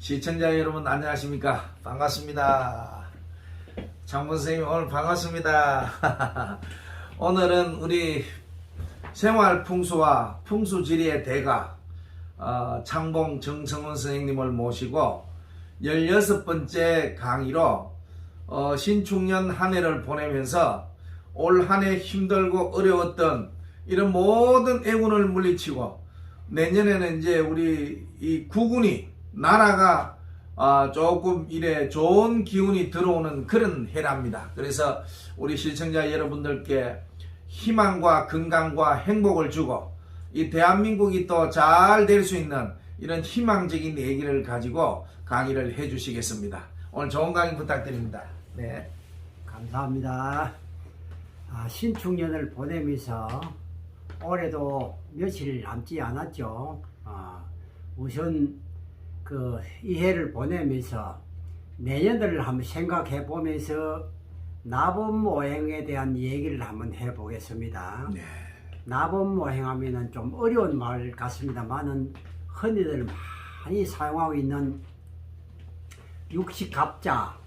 시청자 여러분 안녕하십니까? 반갑습니다. 장본 선생님 오늘 반갑습니다. 오늘은 우리 생활 풍수와 풍수지리의 대가 어, 창봉 정성훈 선생님을 모시고 16번째 강의로 어, 신축년 한 해를 보내면서 올 한 해 힘들고 어려웠던 이런 모든 애군을 물리치고 내년에는 이제 우리 이 구군이 나라가 아, 조금 이래 좋은 기운이 들어오는 그런 해랍니다. 그래서 우리 시청자 여러분들께 희망과 건강과 행복을 주고 이 대한민국이 또 잘 될 수 있는 이런 희망적인 얘기를 가지고 강의를 해 주시겠습니다. 오늘 좋은 강의 부탁드립니다. 네. 감사합니다. 아, 신축년을 보내면서 올해도 며칠 남지 않았죠. 아, 우선 그 이 해를 보내면서 내년들을 한번 생각해 보면서 나범 모행에 대한 얘기를 한번 해 보겠습니다. 네. 나범 모행하면은 좀 어려운 말 같습니다만은 흔히들 많이 사용하고 있는 육식갑자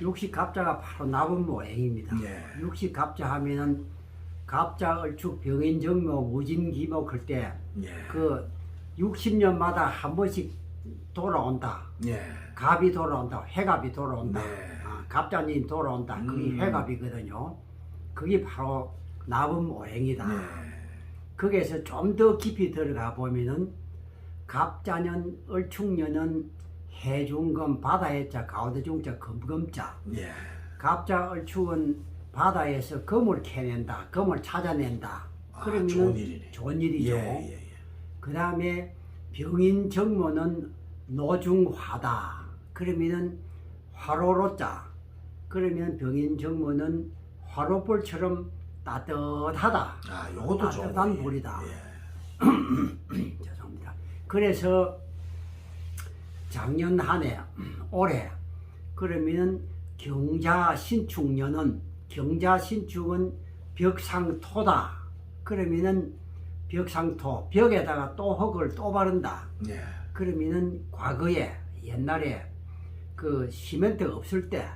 육식갑자가 바로 나범 모행입니다. 예. 육식갑자 하면은 갑자 얼축 병인정묘 무진기모 클때 예. 그 60년마다 한 번씩 돌아온다. 예. 갑이 돌아온다. 해갑이 돌아온다. 네. 아, 갑자님 돌아온다. 그게 음. 해갑이거든요. 그게 바로 나범오행이다. 네. 거기에서 좀 더 깊이 들어가 보면은 갑자년 얼축년은 해중금 바다의 자 가운데 중자 금금자 예. 갑자 얼축은 바다에서 금을 캐낸다 금을 찾아낸다 아, 그러면은 좋은 일이네. 좋은 일이죠 예, 예, 예. 그 다음에 병인 정모는 노중화다 그러면은 화로로 자 그러면 병인 정모는 화로불처럼 따뜻하다 아, 요것도 따뜻한 거예요. 불이다. 예. 죄송합니다. 그래서 작년 한 해, 올해 그러면 경자 신축년은 경자 신축은 벽상토다. 그러면은 벽상토 벽에다가 또 흙을 또 바른다. 예. 그러면은 과거에 옛날에 그 시멘트 없을 때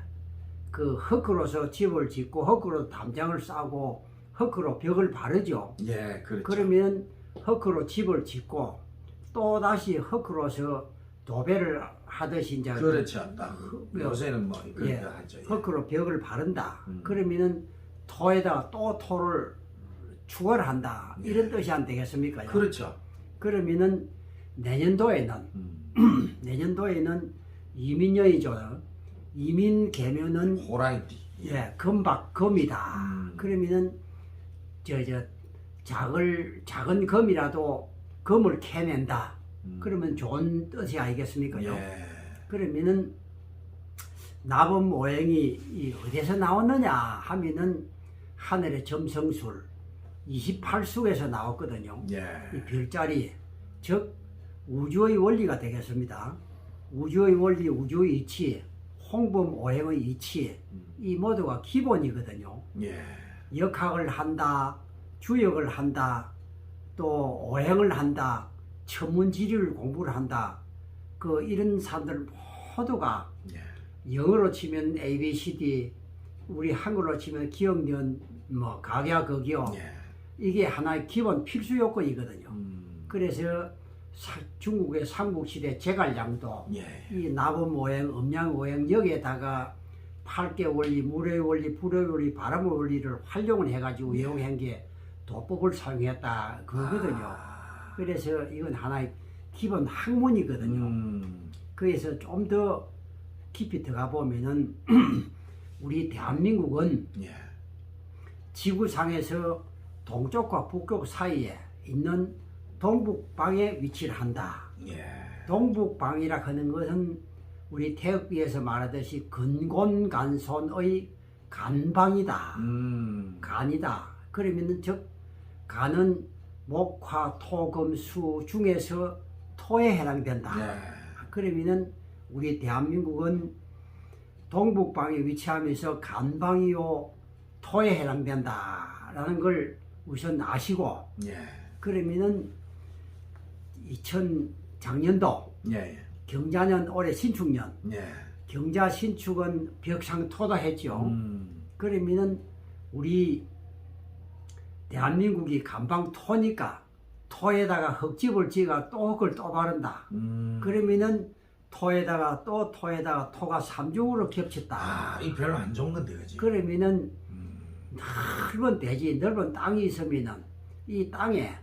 그 흙으로서 집을 짓고 흙으로 담장을 싸고 흙으로 벽을 바르죠. 예, 그렇죠. 그러면 흙으로 집을 짓고 또 다시 흙으로서 도배를 하듯이 이제 그렇죠. 딱 그- 요새는 뭐 그렇게 예, 하죠. 예. 흙으로 벽을 바른다. 음. 그러면은 토에다가 또 토를 추월한다. 예. 이런 뜻이 안 되겠습니까? 그렇죠. 그러면은 내년도에는 음. 내년도에는 이민년이죠. 이민 개면은 호랑이띠. 예, 금박 금이다. 음. 그러면은 저저 작을 작은 금이라도 금을 캐낸다. 음. 그러면 좋은 뜻이 아니겠습니까 요? 예. 그러면은 나범 오행이 이 어디서 나왔느냐 하면은 하늘의 점성술 28숙에서 나왔거든요. 예. 이 별자리 즉 우주의 원리가 되겠습니다. 우주의 원리, 우주의 이치, 홍범 오행의 이치 이 모두가 기본이거든요. 예. 역학을 한다, 주역을 한다, 또 오행을 한다, 천문지리를 공부를 한다. 그 이런 사람들 모두가 예. 영어로 치면 A, B, C, D, 우리 한글로 치면 기억년, 뭐 각야극이요. 예. 이게 하나의 기본 필수 요건이거든요. 음. 그래서 사- 중국의 삼국시대 제갈량도 예. 이 나범 오행, 음양 오행 여기에다가 팔개 원리, 물의 원리, 불의 원리, 바람의 원리를 활용을 해가지고 예. 이용한 게 도법을 사용했다 그거거든요. 아. 그래서 이건 하나의 기본 학문이거든요. 음. 그래서 좀 더 깊이 들어가 보면은 우리 대한민국은 예. 지구상에서 동쪽과 북쪽 사이에 있는 동북방에 위치를 한다. 예. 동북방이라 하는 것은 우리 태극기에서 말하듯이 근곤간손의 간방이다. 음. 간이다. 그러면은 즉 간은 목화, 토, 금, 수 중에서 토에 해당된다. 예. 그러면은 우리 대한민국은 동북방에 위치하면서 간방이요 토에 해당된다라는 걸 우선 아시고 예. 그러면은 2000 작년도 예. 예. 경자년 올해 신축년, 예. 경자 신축은 벽상토다 했죠. 음. 그러면은 우리 대한민국이 간방토니까 토에다가 흙집을 지가 또 흙을 또 바른다. 음. 그러면은 토에다가 또 토에다가 토가 삼중으로 겹쳤다. 아, 이 별로 안 좋은 건데, 그지? 그러면은 음. 넓은 대지, 넓은 땅이 있으면은 이 땅에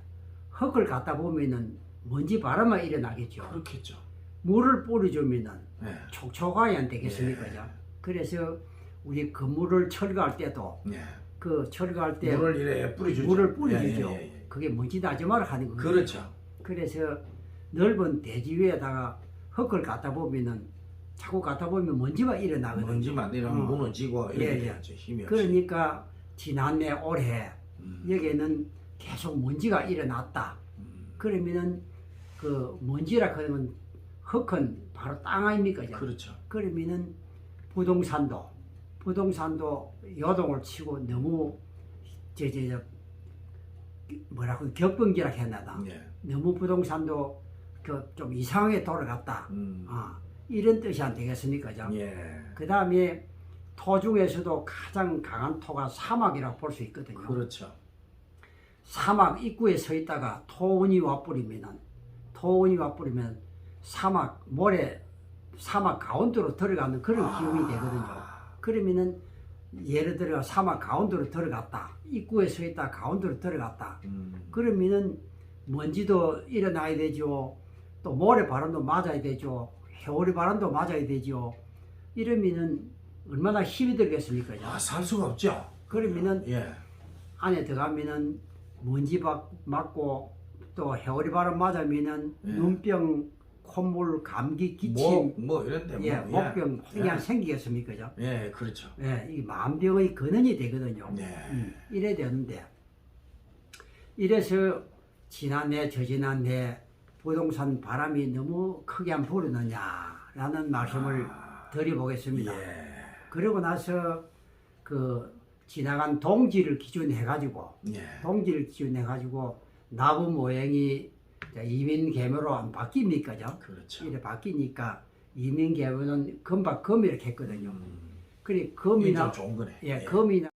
흙을 갖다 보면은 먼지 바람만 일어나겠죠. 그렇겠죠. 물을 뿌려주면은 예. 촉촉하게 안 되겠습니까? 예. 그래서 우리 건물을 철거할 때도 예. 그 철거할 때 물을 이래 뿌려주죠. 물을 뿌려주죠. 예, 예, 예. 그게 먼지 나지 말아 하는 거예요. 그렇죠. 그래서 넓은 대지 위에다가 흙을 갖다 보면은 자꾸 갖다 보면 먼지가 일어나거든요. 먼지만 이러면 어. 무너지고 이렇게 예, 예. 돼야죠. 힘이 없이. 그러니까 지난해 올해 음. 여기에는 계속 먼지가 일어났다. 음. 그러면은 그 먼지라 그러면 흙은 바로 땅 아닙니까? 그죠? 그렇죠. 그러면은 부동산도 부동산도 요동을 치고 너무 저저 뭐라고 격변기라 했나다. 예. 너무 부동산도 그 좀 이상하게 돌아갔다. 음. 아, 이런 뜻이 안 되겠습니까? 죠 예. 그 다음에 토 중에서도 가장 강한 토가 사막이라고 볼 수 있거든요. 그렇죠. 사막 입구에 서 있다가 토운이 와버리면은 토운이 와버리면 사막 모래 사막 가운데로 들어가는 그런 기운이 되거든요. 아. 그러면은 예를 들어 사막 가운데로 들어갔다. 입구에 서 있다 가운데로 들어갔다. 음. 그러면은 먼지도 일어나야 되죠. 또 모래 바람도 맞아야 되죠. 해오리 바람도 맞아야 되죠. 이러면은 얼마나 힘이 들겠습니까? 아, 살 수가 없죠. 그러면은 예. 안에 들어가면은 먼지 박- 맞고 또 해오리 바람 맞으면은 예. 눈병, 콧물, 감기, 기침, 뭐, 뭐 이런데 뭐. 예, 목병 그냥 예. 생기겠습니까? 죠 예, 그렇죠. 예, 이 만병의 근원이 되거든요. 네. 음, 이래 되는데 이래서 지난해 저지난해 부동산 바람이 너무 크게 안 불었느냐라는 말씀을 아. 드려보겠습니다. 예. 그러고 나서 그 지나간 동지를 기준해 가지고 예. 동지를 기준해 가지고 나무 모양이 이민 계묘로 안 바뀝니까? 죠 그렇죠. 이래 바뀌니까 이민 계묘는 금박 금 이렇게 했거든요. 음. 그래 금이나 좀 좋은 거네. 예, 금이나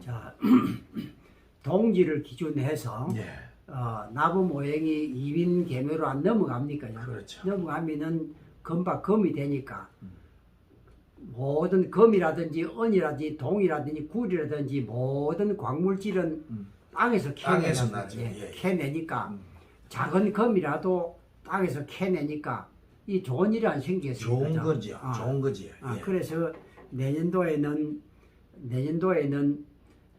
자 동지를 기준해서 예. 어, 나무 모양이 이민 계묘로 안 넘어갑니까? 요 그렇죠. 넘어가면은 금박 금이 되니까 모든 금이라든지 은이라든지 동이라든지 굴이라든지 모든 광물질은 음. 땅에서 땅에서 캐내는 나죠. 거예요. 예, 예. 캐내니까 음. 작은 금이라도 땅에서 캐내니까 이 좋은 일이 안 생기겠습니까? 좋은 그죠? 거지요. 아, 좋은 거지. 아, 예. 그래서 내년도에는 내년도에는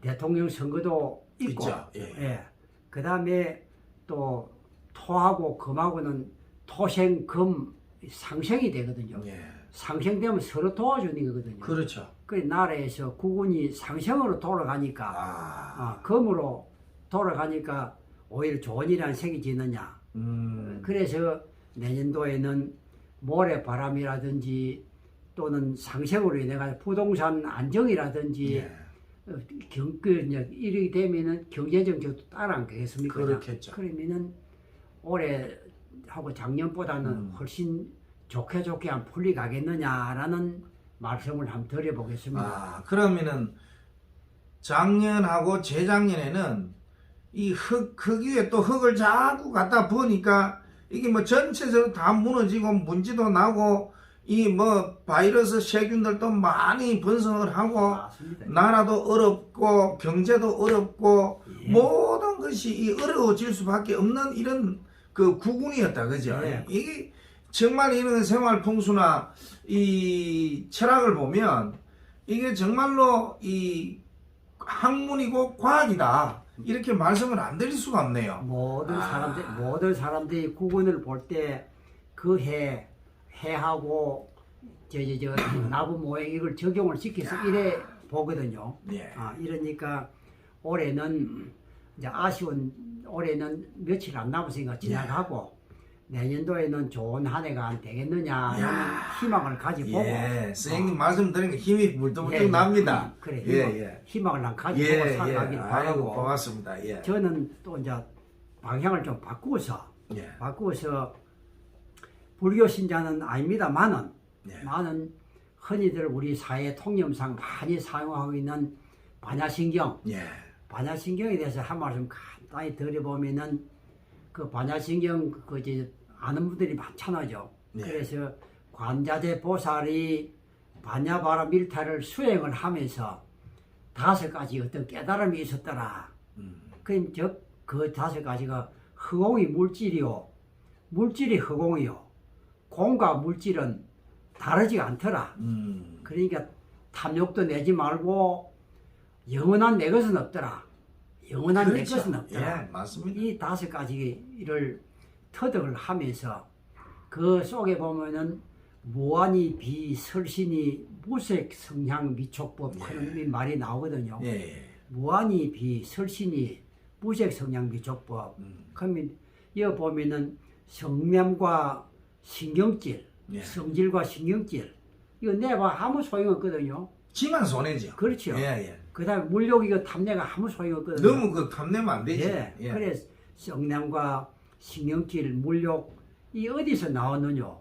대통령 선거도 있고, 있죠. 예. 그 다음에 또 토하고 금하고는 토생 금 상생이 되거든요. 예. 상생되면 서로 도와주는 거거든요. 그렇죠. 그 나라에서 국운이 상생으로 돌아가니까 아. 아, 금으로 돌아가니까 오히려 좋은 일이 안 생기지느냐. 음. 그래서 내년도에는 모래바람이라든지 또는 상생으로 인해 가지고 부동산 안정이라든지 예. 어, 경, 그, 이제 이렇게 되면은 경제 정책도 따라 안 가겠습니까? 그렇겠죠. 그러면은 올해 하고 작년보다는 음. 훨씬 좋게 좋게 안 풀리 가겠느냐라는 말씀을 한번 드려보겠습니다. 아, 그러면은 작년하고 재작년에는 이 흙, 흙 위에 또 흙을 자꾸 갖다 부으니까 이게 뭐 전체적으로 다 무너지고 문지도 나고 이 뭐 바이러스 세균들도 많이 번성을 하고 맞습니다. 나라도 어렵고 경제도 어렵고 예. 모든 것이 이 어려워질 수밖에 없는 이런 그 구군이었다 그죠? 예. 이게 정말 이런 생활 풍수나 이 철학을 보면 이게 정말로 이 학문이고 과학이다 이렇게 말씀을 안 드릴 수가 없네요. 모든 아. 사람들 모든 사람들이 구근을 볼 때 그 해 해하고 저 저 저 나무 모양 이걸 적용을 시켜서 이래 보거든요. 예. 아 이러니까 올해는 이제 아쉬운 올해는 며칠 안 남았으니까 지나가고 내년도에는 좋은 한 해가 안 되겠느냐 야. 하는 희망을 가지고 예, 선생님 말씀 들으니까 힘이 불뚝불뚝 예, 예. 납니다. 그래 예, 희망, 예. 희망을 난 가지고 예, 예. 살아가길 아이고, 바라고 고맙습니다. 예. 저는 또 이제 방향을 좀 바꾸어서 예. 바꾸어서 불교 신자는 아닙니다만은 네. 많은 흔히들 우리 사회 통념상 많이 사용하고 있는 반야신경 예. 반야신경에 대해서 한 말씀 간단히 드려보면은 그 반야신경 그 이제 아는 분들이 많잖아요. 네. 그래서 관자재 보살이 반야바라 밀타를 수행을 하면서 다섯 가지 어떤 깨달음이 있었더라. 음. 그럼 저그 다섯 가지가 허공이 물질이요, 물질이 허공이요, 공과 물질은 다르지 않더라. 음. 그러니까 탐욕도 내지 말고 영원한 내 것은 없더라. 영원한 내 그렇죠. 것은 없더라. 예, 맞습니다. 이 다섯 가지를 터득을 하면서 그 속에 보면은 무한히 비설신이 무색 성향 미촉법 하는 이 말이 나오거든요. 예. 예. 무한히 비설신이 무색 성향 미촉법. 음. 그러면 이어 보면은 성냄과 신경질, 예. 성질과 신경질 이거 내봐 아무 소용 없거든요. 지만 손해죠. 그렇죠. 예, 예. 그다음에 물욕 이거 탐내가 아무 소용 없거든요. 너무 그 탐내면 안 되지. 예. 예. 그래서 성냄과 신경질, 물욕 이 어디서 나오느냐?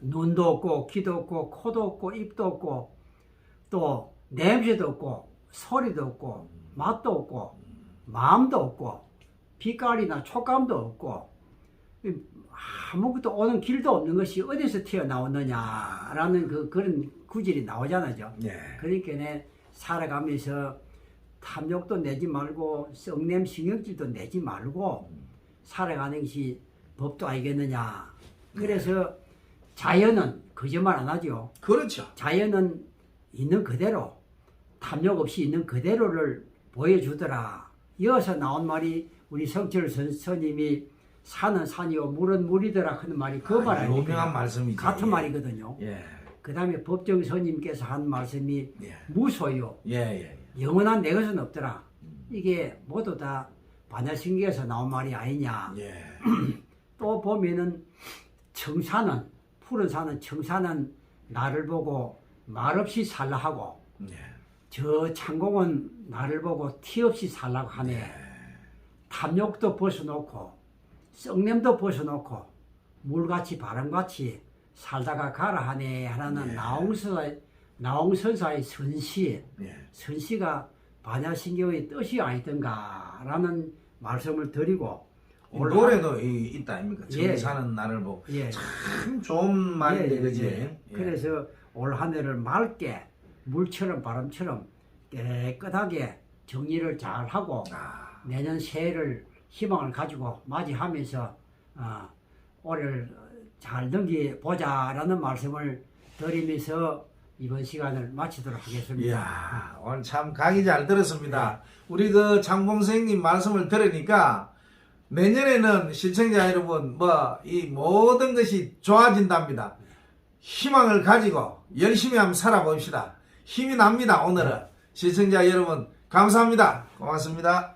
눈도 없고 귀도 없고 코도 없고 입도 없고 또 냄새도 없고 소리도 없고 맛도 없고 마음도 없고 빛깔이나 촉감도 없고 이 아무것도 오는 길도 없는 것이 어디서 튀어나오느냐라는 그 그런 구질이 나오잖아요. 예. 그러니까 내 살아가면서 탐욕도 내지 말고 성냄 신경질도 내지 말고 살아가는 것이 법도 알겠느냐. 그래서 자연은 거짓말 안 하죠. 그렇죠. 자연은 있는 그대로 탐욕 없이 있는 그대로를 보여주더라. 이어서 나온 말이 우리 성철 선, 스님이 산은 산이요 물은 물이더라 하는 말이 그말 아? 유명한 말씀이죠. 같은 예. 말이거든요. 예. 그 다음에 법정 스님께서 한 말씀이 예. 무소요. 예, 예. 영원한 내 것은 없더라. 이게 모두 다 반야신기에서 나온 말이 아니냐. 예. 또 보면은 청사는 푸른 산은 청사는 나를 보고 말없이 살라 하고 예. 저 창공은 나를 보고 티 없이 살라고 하네. 탐욕도 벗어놓고 썩냄도 벗어놓고 물같이 바람같이 살다가 가라 하네 하나는 네. 나홍선사의, 나홍선사의 선시 예. 선시가 반야신경의 뜻이 아니던가라는 말씀을 드리고 이올 노래도 이, 있다 아닙니까? 예. 청사는 나를 보고 예. 참 좋은 말인데 예, 예, 그지? 예. 예. 그래서 올 한 해를 맑게 물처럼 바람처럼 깨끗하게 정리를 잘 하고 아, 내년 새해를 희망을 가지고 맞이하면서 어, 올해를 잘 넘겨보자라는 말씀을 드리면서 이번 시간을 마치도록 하겠습니다. 이야 오늘 참 강의 잘 들었습니다. 우리 그 장봉생님 말씀을 들으니까 내년에는 시청자 여러분 뭐 이 모든 것이 좋아진답니다. 희망을 가지고 열심히 한번 살아봅시다. 힘이 납니다 오늘은 시청자 여러분 감사합니다. 고맙습니다.